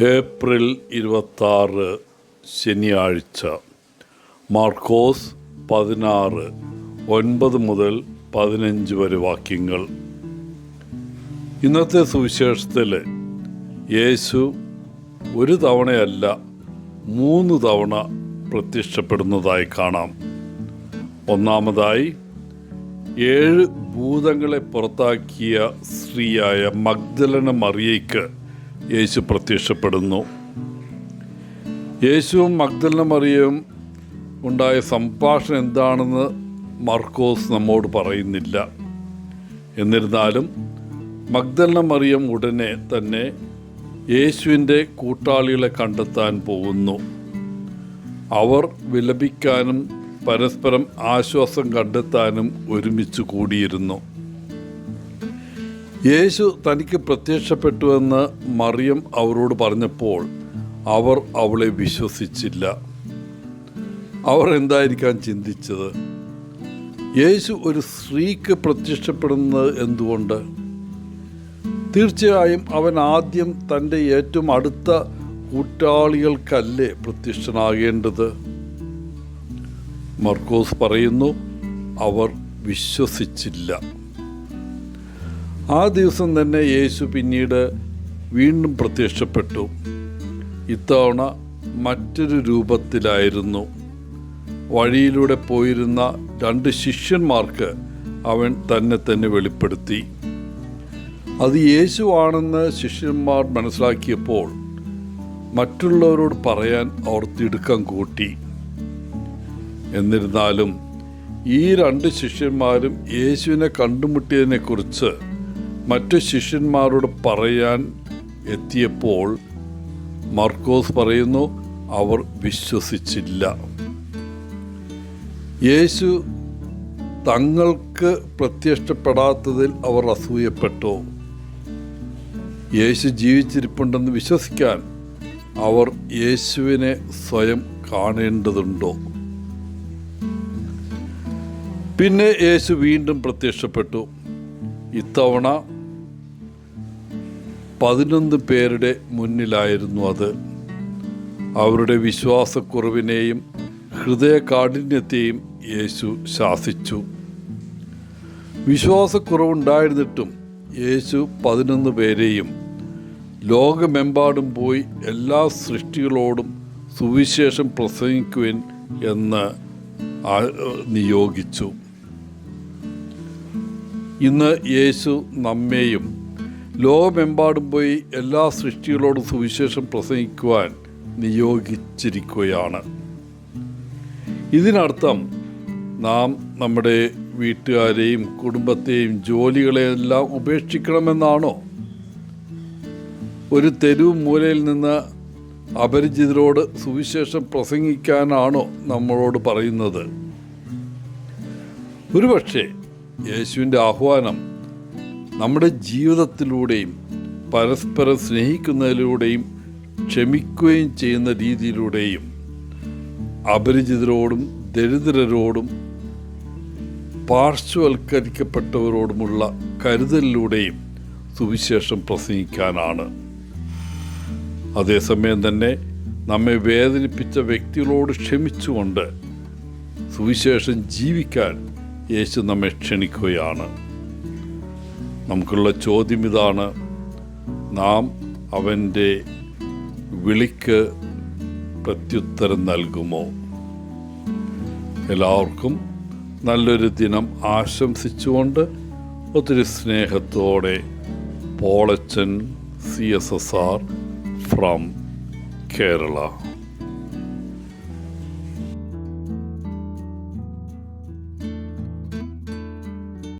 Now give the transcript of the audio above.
April ഇരുപത്താറ് ശനിയാഴ്ച മാർക്കോസ് പതിനാറ് ഒൻപത് മുതൽ പതിനഞ്ച് വരെ വാക്യങ്ങൾ. ഇന്നത്തെ സുവിശേഷത്തിൽ യേശു ഒരു തവണയല്ല മൂന്ന് തവണ പ്രത്യക്ഷപ്പെടുന്നതായി കാണാം. ഒന്നാമതായി ഏഴ് ഭൂതങ്ങളെ പുറത്താക്കിയ സ്ത്രീയായ മഗ്ദലന മറിയയ്ക്ക് യേശു പ്രത്യക്ഷപ്പെടുന്നു. യേശുവും മഗ്ദലന ഉണ്ടായ സംഭാഷണം എന്താണെന്ന് മർക്കോസ് നമ്മോട് പറയുന്നില്ല. എന്നിരുന്നാലും മഗ്ദലന മറിയം ഉടനെ തന്നെ യേശുവിന്റെ കൂട്ടാളികളെ കണ്ടെത്താൻ പോകുന്നു. അവർ വിലപിക്കാനും പരസ്പരം ആശ്വാസം കണ്ടെത്താനും ഒരുമിച്ച് കൂടിയിരുന്നു. യേശു തനിക്ക് പ്രത്യക്ഷപ്പെട്ടുവെന്ന് മറിയം അവരോട് പറഞ്ഞപ്പോൾ അവർ അവളെ വിശ്വസിച്ചില്ല. അവർ എന്തായിരിക്കാൻ ചിന്തിച്ചത്? യേശു ഒരു സ്ത്രീക്ക് പ്രത്യക്ഷപ്പെടുന്നത് എന്തുകൊണ്ട്? തീർച്ചയായും അവൻ ആദ്യം തന്റെ ഏറ്റവും അടുത്ത കൂട്ടാളികൾക്കല്ലേ പ്രത്യക്ഷനാകേണ്ടത്? മർക്കോസ് പറയുന്നു അവർ വിശ്വസിച്ചില്ല. ആ ദിവസം തന്നെ യേശു പിന്നീട് വീണ്ടും പ്രത്യക്ഷപ്പെട്ടു. ഇത്തവണ മറ്റൊരു രൂപത്തിലായിരുന്നു. വഴിയിലൂടെ പോയിരുന്ന രണ്ട് ശിഷ്യന്മാർക്ക് അവൻ തന്നെ തന്നെ വെളിപ്പെടുത്തി. അത് യേശുവാണെന്ന് ശിഷ്യന്മാർ മനസ്സിലാക്കിയപ്പോൾ മറ്റുള്ളവരോട് പറയാൻ അവർ തിടുക്കം കൂട്ടി. എന്നിരുന്നാലും ഈ രണ്ട് ശിഷ്യന്മാരും യേശുവിനെ കണ്ടുമുട്ടിയതിനെക്കുറിച്ച് മറ്റു ശിഷ്യന്മാരോട് പറയാൻ എത്തിയപ്പോൾ മർക്കോസ് പറയുന്നു അവർ വിശ്വസിച്ചില്ല. യേശു തങ്ങൾക്ക് പ്രത്യക്ഷപ്പെടാത്തതിൽ അവർ അസൂയപ്പെട്ടു. യേശു ജീവിച്ചിരിപ്പുണ്ടെന്ന് വിശ്വസിക്കാൻ അവർ യേശുവിനെ സ്വയം കാണേണ്ടതുണ്ടോ? പിന്നെ യേശു വീണ്ടും പ്രത്യക്ഷപ്പെട്ടു. ഇത്തവണ പതിനൊന്ന് പേരുടെ മുന്നിലായിരുന്നു അത്. അവരുടെ വിശ്വാസക്കുറവിനെയും ഹൃദയ കാഠിന്യത്തെയും യേശു ശാസിച്ചു. വിശ്വാസക്കുറവുണ്ടായിരുന്നിട്ടും യേശു പതിനൊന്ന് പേരെയും ലോകമെമ്പാടും പോയി എല്ലാ സൃഷ്ടികളോടും സുവിശേഷം പ്രസംഗിക്കുവിൻ എന്ന് നിയോഗിച്ചു. ഇന്ന് യേശു നമ്മെയും ലോകമെമ്പാടും പോയി എല്ലാ സൃഷ്ടികളോടും സുവിശേഷം പ്രസംഗിക്കുവാൻ നിയോഗിച്ചിരിക്കുകയാണ്. ഇതിനർത്ഥം നാം നമ്മുടെ വീട്ടുകാരെയും കുടുംബത്തെയും ജോലികളെയെല്ലാം ഉപേക്ഷിക്കണമെന്നാണോ? ഒരു തെരുവ് മൂലയിൽ നിന്ന് അപരിചിതരോട് സുവിശേഷം പ്രസംഗിക്കാനാണോ നമ്മളോട് പറയുന്നത്? ഒരുപക്ഷെ യേശുവിന്റെ ആഹ്വാനം നമ്മുടെ ജീവിതത്തിലൂടെയും പരസ്പരം സ്നേഹിക്കുന്നതിലൂടെയും ക്ഷമിക്കുകയും ചെയ്യുന്ന രീതിയിലൂടെയും അപരിചിതരോടും ദരിദ്രരോടും പാർശ്വവൽക്കരിക്കപ്പെട്ടവരോടുമുള്ള കരുതലിലൂടെയും സുവിശേഷം പ്രസംഗിക്കാനാണ്. അതേസമയം തന്നെ നമ്മെ വേദനിപ്പിച്ച വ്യക്തികളോട് ക്ഷമിച്ചുകൊണ്ട് സുവിശേഷം ജീവിക്കാൻ യേശു നമ്മെ ക്ഷണിക്കുകയാണ്. നമുക്കുള്ള ചോദ്യം ഇതാണ്. നാം അവന്റെ വിളിക്ക് പ്രത്യുത്തരം നൽകുമോ? എല്ലാവർക്കും നല്ലൊരു ദിനം ആശംസിച്ചുകൊണ്ട് ഒത്തിരി സ്നേഹത്തോടെ Polachan C S S R from Kerala.